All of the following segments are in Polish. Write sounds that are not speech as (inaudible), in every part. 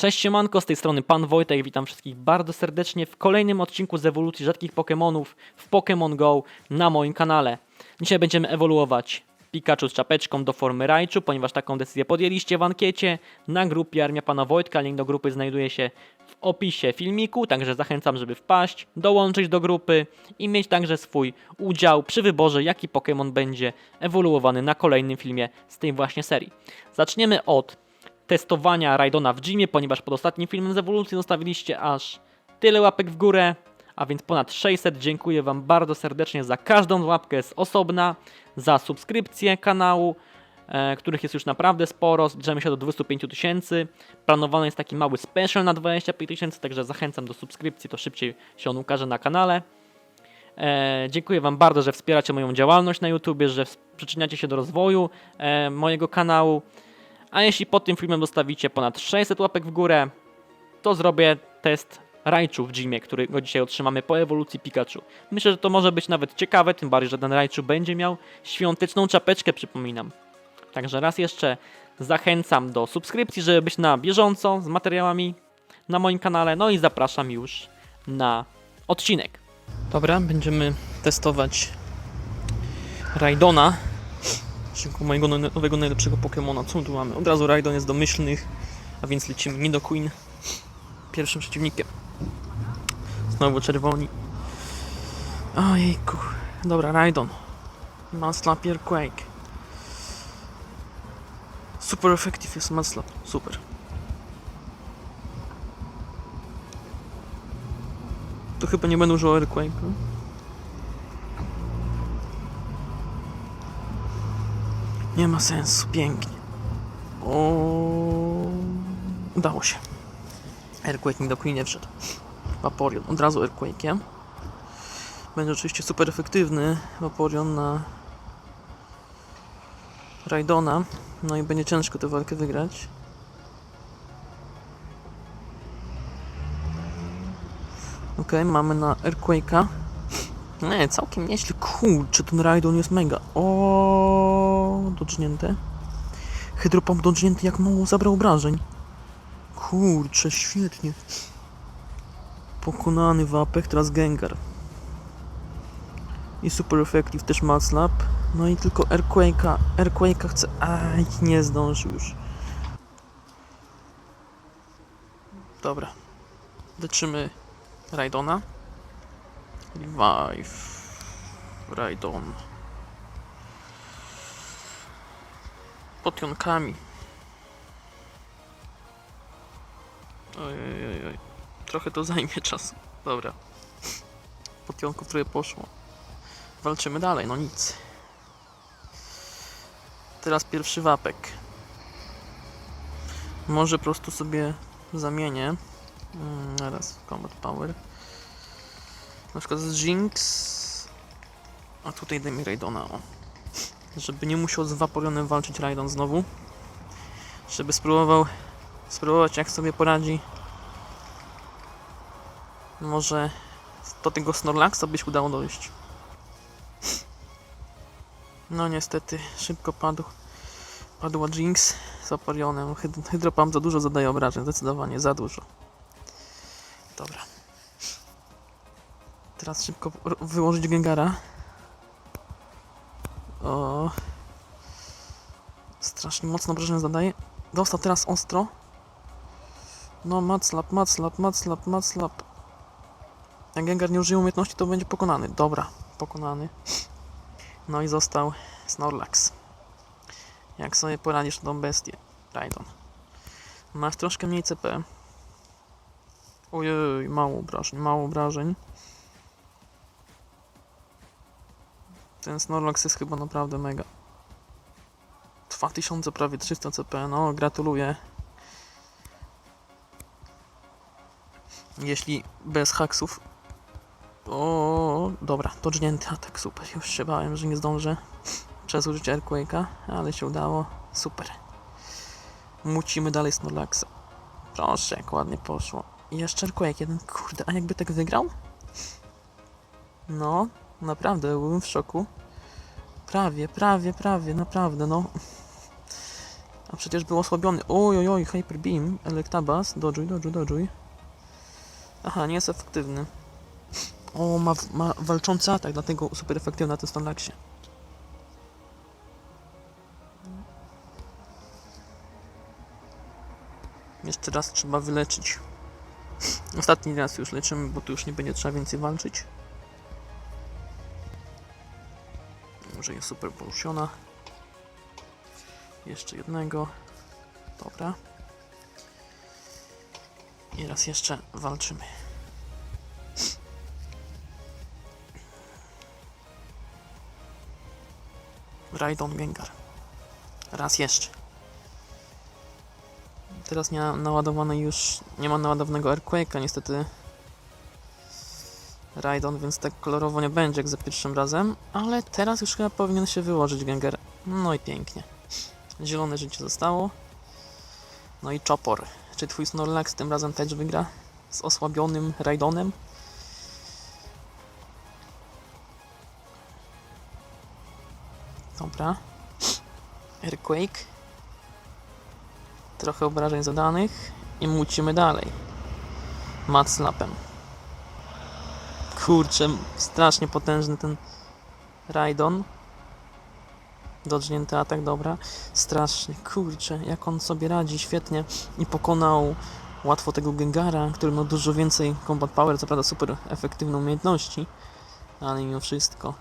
Cześć siemanko, z tej strony Pan Wojtek, witam wszystkich bardzo serdecznie w kolejnym odcinku z ewolucji rzadkich Pokémonów w Pokémon GO na moim kanale. Dzisiaj będziemy ewoluować Pikachu z czapeczką do formy Raichu, ponieważ taką decyzję podjęliście w ankiecie na grupie Armia Pana Wojtka. Link do grupy znajduje się w opisie filmiku, także zachęcam, żeby wpaść, dołączyć do grupy i mieć także swój udział przy wyborze, jaki Pokémon będzie ewoluowany na kolejnym filmie z tej właśnie serii. Zaczniemy od testowania Raidona w gymie, ponieważ pod ostatnim filmem z ewolucji zostawiliście aż tyle łapek w górę, a więc ponad 600. Dziękuję Wam bardzo serdecznie za każdą łapkę z osobna, za subskrypcję kanału, e, których jest już naprawdę sporo, zbliżamy się do 25 tysięcy. Planowany jest taki mały special na 25 tysięcy, także zachęcam do subskrypcji, to szybciej się on ukaże na kanale. E, dziękuję Wam bardzo, że wspieracie moją działalność na YouTube, że przyczyniacie się do rozwoju e, mojego kanału. A jeśli pod tym filmem zostawicie ponad 600 łapek w górę, to zrobię test Raichu w gymie, którego dzisiaj otrzymamy po ewolucji Pikachu. Myślę, że to może być nawet ciekawe, tym bardziej, że ten Raichu będzie miał świąteczną czapeczkę, przypominam. Także raz jeszcze zachęcam do subskrypcji, żeby być na bieżąco z materiałami na moim kanale. No i zapraszam już na odcinek. Dobra, będziemy testować Raidona, Szybko mojego no- nowego najlepszego Pokemona. Co tu mamy? Od razu Raidon jest domyślnych, a więc lecimy Nidoqueen. Pierwszym przeciwnikiem. Znowu czerwoni. Ojejku. Dobra, Raidon. Manslap Quake. Super effective jest Manslap. Super. To chyba nie będę używał Airquake'u. Nie ma sensu, pięknie. O, udało się. Airquake mi do nie wszedł. Vaporeon, od razu Airquake'iem. Będzie oczywiście super efektywny Vaporeon na Raidona. No i będzie ciężko tę walkę wygrać. Ok, mamy na Airquake'a. Nie, całkiem nieźle. Kurczę, ten Raidon jest mega. O, dodżnięte. Hydropomp dodżnięty jak mało zabrał obrażeń. Kurczę, świetnie. Pokonany Wapek, teraz Gengar. I Super Effective też Matslap. No i tylko Earthquake'a. Earthquake'a chce... Aj, nie zdążył już. Dobra. Leczymy Raidona. Revive. Raidon. Potionkami. Oj, oj, oj. Trochę to zajmie (laughs) czasu. Dobra. Potionków trochę poszło. Walczymy dalej, no nic. Teraz pierwszy wapek. Może po prostu sobie zamienię. Mm, Teraz Combat Power. Na przykład z Jinx. A tutaj daj mi Raidona. Żeby nie musiał z Vaporionem walczyć Raidon znowu. Żeby spróbował spróbować jak sobie poradzi. Może do tego Snorlaxa byś udało dojść. No niestety, szybko padł. Padła Jinx z Vaporionem. Hyd- Hydropump za dużo zadaje obrażeń, zdecydowanie za dużo. Dobra. Teraz szybko wyłożyć Gengara. O. Strasznie mocno obrażenia zadaje. Dostał teraz ostro. No, matslap, matslap, matslap, matslap. Jak Gengar nie użyje umiejętności, to będzie pokonany. Dobra, pokonany. No i został Snorlax. Jak sobie poradzisz tą bestię, Raidon? Masz troszkę mniej CP. Ojej, mało obrażeń, mało obrażeń. Ten Snorlax jest chyba naprawdę mega. 2000 prawie 300 CP, no gratuluję. Jeśli bez haksów. O, dobra, to dżnięty atak, super. Już się bałem, że nie zdążę przez użycie Earthquake'a, ale się udało. Super. Mucimy dalej Snorlaxa. Proszę, jak ładnie poszło. I jeszcze Earthquake jeden, kurde, a jakby tak wygrał? No, naprawdę, byłem w szoku. Prawie, prawie, prawie, naprawdę, no. A przecież był osłabiony. Oj, oj, oj, Hyper Beam, Electabuzz, dodżuj, dodżuj, dodżuj. Aha, nie jest efektywny. O, ma, ma walczący atak, dlatego super efektywny na tym Snorlaxie. Jeszcze raz trzeba wyleczyć. Ostatni raz już leczymy, bo tu już nie będzie trzeba więcej walczyć. Może jest super poruszona. Jeszcze jednego. Dobra. I raz jeszcze walczymy. Raidon Gengar. Raz jeszcze. Teraz nie naładowane już. Nie ma naładowanego Earthquake'a niestety. Raidon, więc tak kolorowo nie będzie jak za pierwszym razem. Ale teraz już chyba powinien się wyłożyć Gengar. No i pięknie. Zielone życie zostało. No i Chopor. Czy twój Snorlax tym razem też wygra? Z osłabionym Raidonem? Dobra. Earthquake. Trochę obrażeń zadanych. I mucimy dalej. Mat slapem. Kurczę, strasznie potężny ten Raidon. Dodżnięty atak, dobra. Strasznie, kurczę, jak on sobie radzi, świetnie. I pokonał łatwo tego Gengara, który ma dużo więcej combat power, co prawda super efektywne umiejętności, ale mimo wszystko.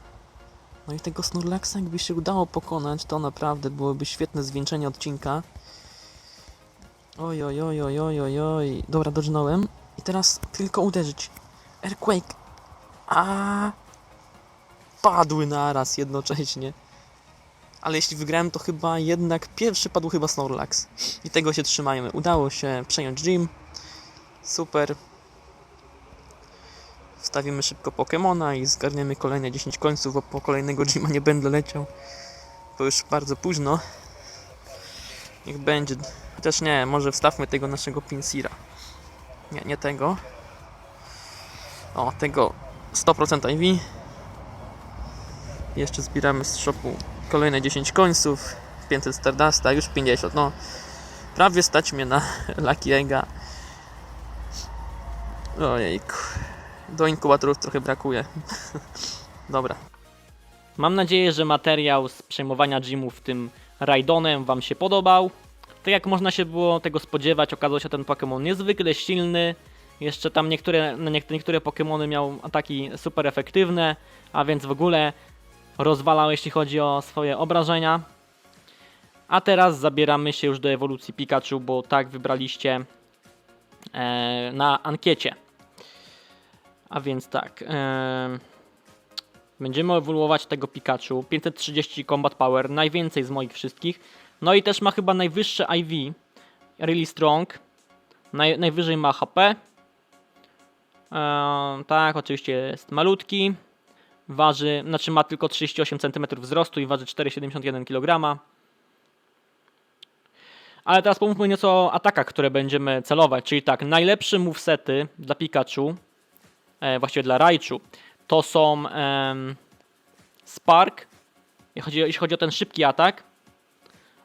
No i tego Snorlaxa jakby się udało pokonać, to naprawdę byłoby świetne zwieńczenie odcinka. Oj, oj, oj, oj, oj, oj, oj. Dobra, dodżnąłem. I teraz tylko uderzyć. Earthquake. A Padły naraz jednocześnie. Ale jeśli wygrałem, to chyba jednak pierwszy padł chyba Snorlax. I tego się trzymajmy. Udało się przejąć gym. Super. Wstawimy szybko Pokemona i zgarniemy kolejne 10 końców, bo po kolejnego gyma nie będę leciał. Bo już bardzo późno. Niech będzie. Chociaż nie, może wstawmy tego naszego Pinsira. Nie, nie tego. O, tego 100% IV. Jeszcze zbieramy z shopu kolejne 10 końców. 500 Stardusta, już 50. No, prawie stać mnie na (laughs) Lucky Egga. Ojejku. Do inkubatorów trochę brakuje. (laughs) Dobra. Mam nadzieję, że materiał z przejmowania gymów tym Raidonem Wam się podobał. Tak jak można się było tego spodziewać, okazał się ten Pokémon niezwykle silny. Jeszcze tam niektóre, no niek- niektóre Pokémony miał ataki super efektywne, a więc w ogóle rozwalał jeśli chodzi o swoje obrażenia. A teraz zabieramy się już do ewolucji Pikachu, bo tak wybraliście e, na ankiecie. A więc tak. E, będziemy ewoluować tego Pikachu. 530 Combat Power, najwięcej z moich wszystkich. No i też ma chyba najwyższe IV. Really strong. Naj, najwyżej ma HP. E, tak, oczywiście jest malutki. Waży, znaczy ma tylko 38 cm wzrostu i waży 4,71 kg. Ale teraz pomówmy nieco o atakach, które będziemy celować. Czyli tak, najlepsze movesety dla Pikachu, e, właściwie dla Raichu, to są em, Spark, jeśli chodzi, jeśli chodzi o ten szybki atak,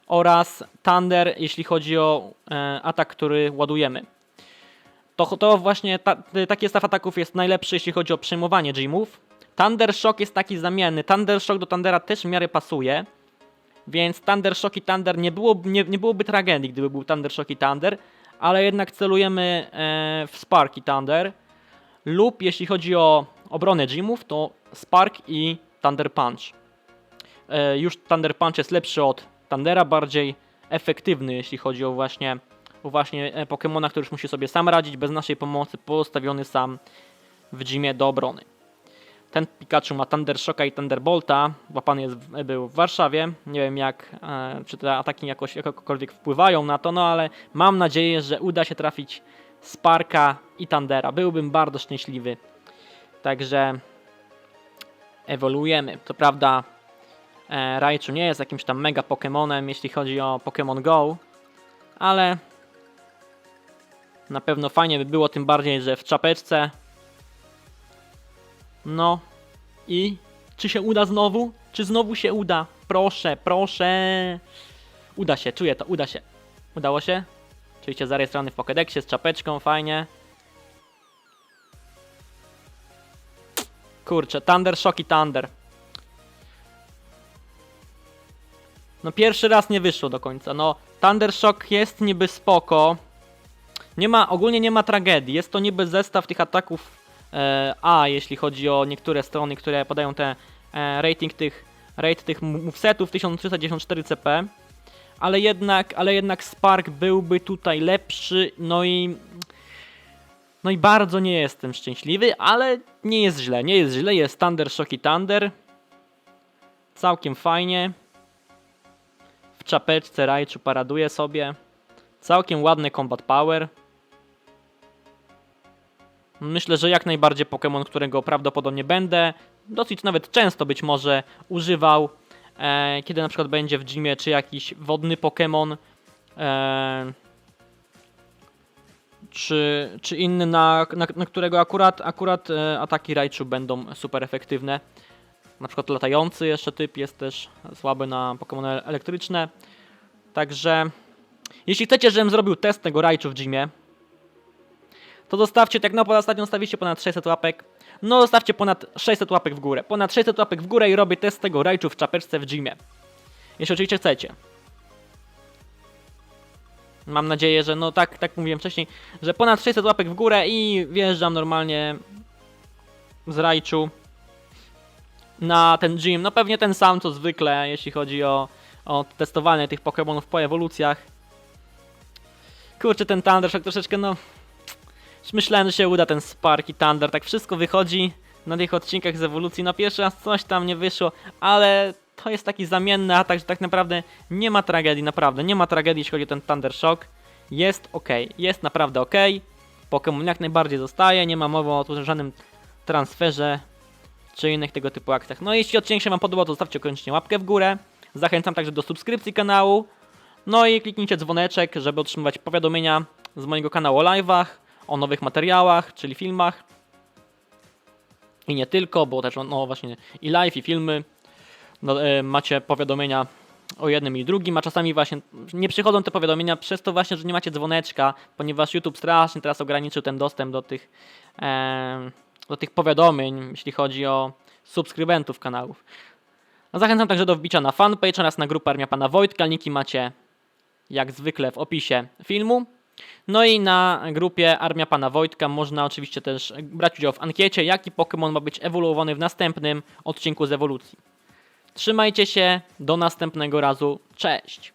oraz Thunder, jeśli chodzi o e, atak, który ładujemy. To, to właśnie ta, taki zestaw ataków jest najlepszy, jeśli chodzi o przejmowanie gymów. Thunder Shock jest taki zamienny. Thunder Shock do Thundera też w miarę pasuje. Więc Thunder Shock i Thunder nie, było, nie, nie byłoby tragedii, gdyby był Thunder Shock i Thunder. Ale jednak celujemy e, w Spark i Thunder. Lub jeśli chodzi o obronę gymów, to Spark i Thunder Punch. E, już Thunder Punch jest lepszy od Thundera, bardziej efektywny, jeśli chodzi o właśnie, o właśnie e, Pokemona, który już musi sobie sam radzić, bez naszej pomocy, postawiony sam w gymie do obrony. Ten Pikachu ma Thunder Shocka i Thunderbolta. Łapany jest, był w Warszawie. Nie wiem jak, e, czy te ataki jakoś jakkolwiek wpływają na to, no ale mam nadzieję, że uda się trafić Sparka i Thundera. Byłbym bardzo szczęśliwy. Także ewoluujemy. To prawda e, Raichu nie jest jakimś tam mega Pokemonem, jeśli chodzi o Pokémon Go, ale na pewno fajnie by było, tym bardziej, że w czapeczce no i czy się uda znowu? Czy znowu się uda? Proszę, proszę. Uda się, czuję to, uda się. Udało się? Oczywiście zarejestrowany w Pokédexie z czapeczką, fajnie. Kurczę, Thunder Shock i Thunder. No pierwszy raz nie wyszło do końca. No Thunder Shock jest niby spoko. Nie ma, ogólnie nie ma tragedii. Jest to niby zestaw tych ataków e, A, jeśli chodzi o niektóre strony, które podają te e, rating tych rate tych movesetów 1394 CP. Ale jednak, ale jednak Spark byłby tutaj lepszy, no i no i bardzo nie jestem szczęśliwy, ale nie jest źle, nie jest źle, jest Thunder Shock i Thunder. Całkiem fajnie. W czapeczce Raichu paraduje sobie. Całkiem ładny combat power. Myślę, że jak najbardziej Pokémon, którego prawdopodobnie będę dosyć nawet często być może używał, e, kiedy na przykład będzie w gymie czy jakiś wodny Pokémon, e, czy, czy inny, na, na, na którego akurat, akurat e, ataki Raichu będą super efektywne. Na przykład latający jeszcze typ jest też słaby na Pokémony elektryczne. Także jeśli chcecie, żebym zrobił test tego Raichu w gymie, to zostawcie, tak no pod ostatnią stawiście ponad 600 łapek, no zostawcie ponad 600 łapek w górę. Ponad 600 łapek w górę i robię test tego Raichu w czapeczce w gymie. Jeśli oczywiście chcecie. Mam nadzieję, że no tak, tak mówiłem wcześniej, że ponad 600 łapek w górę i wjeżdżam normalnie z Raichu na ten gym. No pewnie ten sam co zwykle, jeśli chodzi o, o testowanie tych Pokémonów po ewolucjach. Kurczę, ten Thundershock troszeczkę no... Myślałem, że się uda ten Spark i Thunder, tak wszystko wychodzi na tych odcinkach z ewolucji. No pierwszy raz coś tam nie wyszło, ale to jest taki zamienny atak, że tak naprawdę nie ma tragedii, naprawdę nie ma tragedii, jeśli chodzi o ten Thunder Shock. Jest ok, jest naprawdę ok. Pokémon jak najbardziej zostaje, nie ma mowy o żadnym transferze czy innych tego typu akcjach. No jeśli odcinek się Wam podobał, to zostawcie koniecznie łapkę w górę. Zachęcam także do subskrypcji kanału. No i kliknijcie dzwoneczek, żeby otrzymywać powiadomienia z mojego kanału o live'ach, o nowych materiałach, czyli filmach. I nie tylko, bo też no właśnie i live, i filmy. No, e, macie powiadomienia o jednym i drugim, a czasami właśnie nie przychodzą te powiadomienia przez to właśnie, że nie macie dzwoneczka, ponieważ YouTube strasznie teraz ograniczył ten dostęp do tych, e, do tych powiadomień, jeśli chodzi o subskrybentów kanałów. No, zachęcam także do wbicia na fanpage oraz na grupę Armia Pana Wojtka. Linki macie jak zwykle w opisie filmu. No i na grupie Armia Pana Wojtka można oczywiście też brać udział w ankiecie, jaki Pokémon ma być ewoluowany w następnym odcinku z ewolucji. Trzymajcie się, do następnego razu, cześć!